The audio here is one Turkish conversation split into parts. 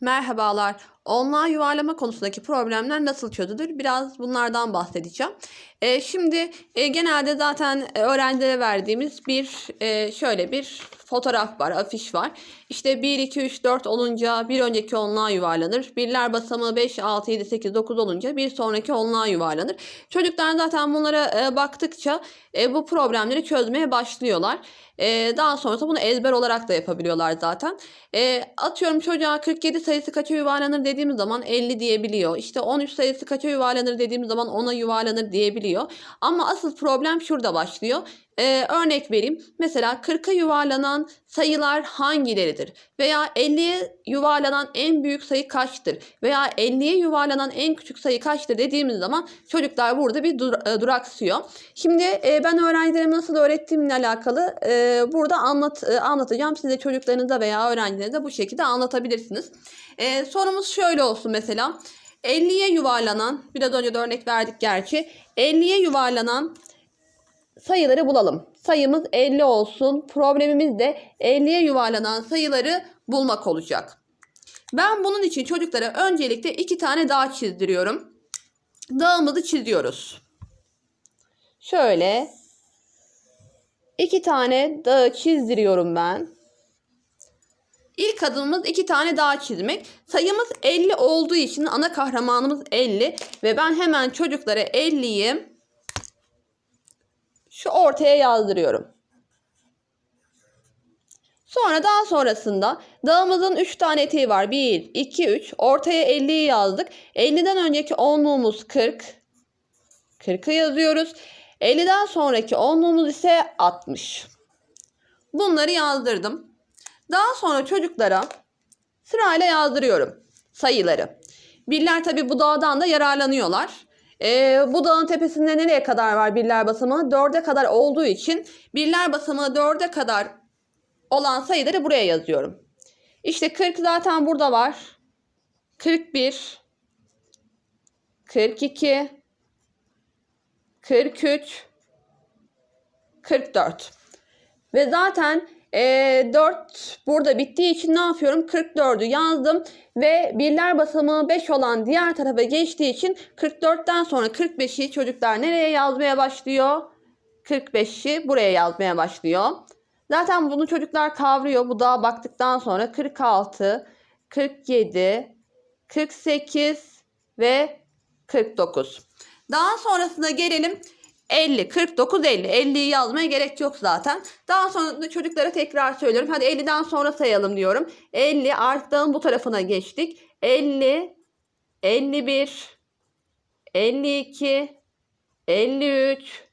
Merhabalar. Online yuvarlama konusundaki problemler nasıl çözülür? Biraz bunlardan bahsedeceğim. Ee, şimdi e, genelde zaten e, öğrencilere verdiğimiz bir e, şöyle bir fotoğraf var, afiş var. İşte 1, 2, 3, 4 olunca bir önceki onluğa yuvarlanır. Birler basamağı 5, 6, 7, 8, 9 olunca bir sonraki onluğa yuvarlanır. Çocuklar zaten bunlara e, baktıkça e, bu problemleri çözmeye başlıyorlar. E, daha sonra bunu ezber olarak da yapabiliyorlar zaten. E, atıyorum çocuğa 47 sayısı kaça yuvarlanır dediğimiz zaman 50 diyebiliyor. İşte 13 sayısı kaça yuvarlanır dediğimiz zaman 10'a yuvarlanır diyebiliyor. Ama asıl problem şurada başlıyor. Ee, örnek vereyim. Mesela 40'a yuvarlanan sayılar hangileridir? Veya 50'ye yuvarlanan en büyük sayı kaçtır? Veya 50'ye yuvarlanan en küçük sayı kaçtır dediğimiz zaman çocuklar burada bir dur- e, duraksıyor. Şimdi e, ben öğrencilerime nasıl öğrettiğimle alakalı e, burada anlat e, anlatacağım. Siz de çocuklarınıza veya öğrencilerinize bu şekilde anlatabilirsiniz. E, sorumuz şöyle olsun mesela. 50'ye yuvarlanan, biraz önce de örnek verdik gerçi. 50'ye yuvarlanan sayıları bulalım. Sayımız 50 olsun. Problemimiz de 50'ye yuvarlanan sayıları bulmak olacak. Ben bunun için çocuklara öncelikle iki tane dağ çizdiriyorum. Dağımızı çiziyoruz. Şöyle iki tane dağı çizdiriyorum ben. İlk adımımız iki tane dağ çizmek. Sayımız 50 olduğu için ana kahramanımız 50 ve ben hemen çocuklara 50'yi şu ortaya yazdırıyorum. Sonra daha sonrasında dağımızın 3 tane eteği var. 1, 2, 3. Ortaya 50'yi yazdık. 50'den önceki onluğumuz 40. 40'ı yazıyoruz. 50'den sonraki onluğumuz ise 60. Bunları yazdırdım. Daha sonra çocuklara sırayla yazdırıyorum sayıları. Birler tabi bu dağdan da yararlanıyorlar. Ee, bu dağın tepesinde nereye kadar var birler basamağı? Dörde kadar olduğu için birler basamağı dörde kadar olan sayıları buraya yazıyorum. İşte 40 zaten burada var. 41 42 43 44 ve zaten e, 4 burada bittiği için ne yapıyorum? 44'ü yazdım ve birler basamağı 5 olan diğer tarafa geçtiği için 44'ten sonra 45'i çocuklar nereye yazmaya başlıyor? 45'i buraya yazmaya başlıyor. Zaten bunu çocuklar kavruyor. Bu dağa baktıktan sonra 46, 47, 48 ve 49. Daha sonrasında gelelim 50, 49, 50. 50'yi yazmaya gerek yok zaten. Daha sonra çocuklara tekrar söylüyorum. Hadi 50'den sonra sayalım diyorum. 50 artık bu tarafına geçtik. 50, 51, 52, 53,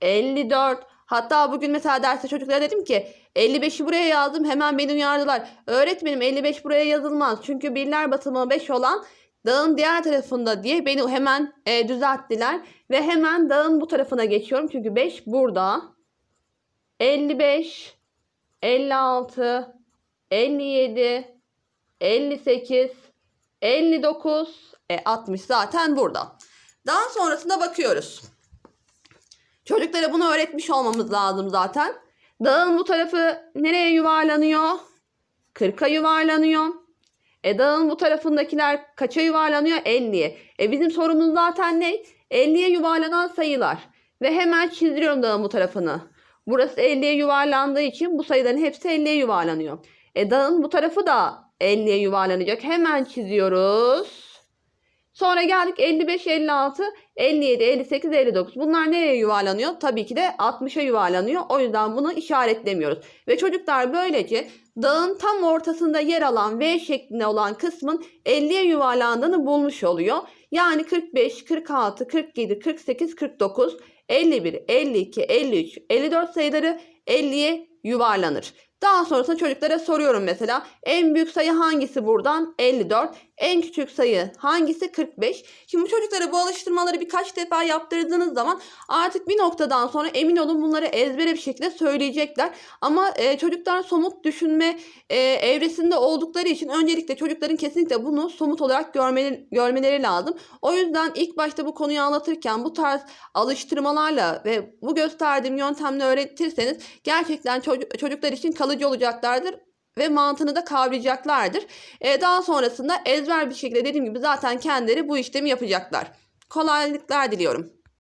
54. Hatta bugün mesela derste çocuklara dedim ki 55'i buraya yazdım hemen beni uyardılar. Öğretmenim 55 buraya yazılmaz. Çünkü birler basamağı 5 olan dağın diğer tarafında diye beni hemen e, düzelttiler. Ve hemen dağın bu tarafına geçiyorum. Çünkü 5 burada. 55, 56, 57, 58, 59, e, 60 zaten burada. Daha sonrasında bakıyoruz. Çocuklara bunu öğretmiş olmamız lazım zaten. Dağın bu tarafı nereye yuvarlanıyor? 40'a yuvarlanıyor. E dağın bu tarafındakiler kaça yuvarlanıyor? 50'ye. E bizim sorumuz zaten ne? 50'ye yuvarlanan sayılar. Ve hemen çizdiriyorum dağın bu tarafını. Burası 50'ye yuvarlandığı için bu sayıların hepsi 50'ye yuvarlanıyor. E dağın bu tarafı da 50'ye yuvarlanacak. Hemen çiziyoruz. Sonra geldik 55, 56, 57, 58, 59. Bunlar nereye yuvarlanıyor? Tabii ki de 60'a yuvarlanıyor. O yüzden bunu işaretlemiyoruz. Ve çocuklar böylece dağın tam ortasında yer alan V şeklinde olan kısmın 50'ye yuvarlandığını bulmuş oluyor. Yani 45, 46, 47, 48, 49, 51, 52, 53, 54 sayıları 50'ye yuvarlanır. Daha sonrasında çocuklara soruyorum mesela en büyük sayı hangisi buradan? 54. En küçük sayı hangisi? 45. Şimdi bu çocuklara bu alıştırmaları birkaç defa yaptırdığınız zaman artık bir noktadan sonra emin olun bunları ezbere bir şekilde söyleyecekler. Ama e, çocuklar somut düşünme e, evresinde oldukları için öncelikle çocukların kesinlikle bunu somut olarak görmeleri, görmeleri lazım. O yüzden ilk başta bu konuyu anlatırken bu tarz alıştırmalarla ve bu gösterdiğim yöntemle öğretirseniz gerçekten çocuk, çocuklar için kalıcı olacaklardır ve mantığını da kavrayacaklardır. E, daha sonrasında ezber bir şekilde dediğim gibi zaten kendileri bu işlemi yapacaklar. Kolaylıklar diliyorum.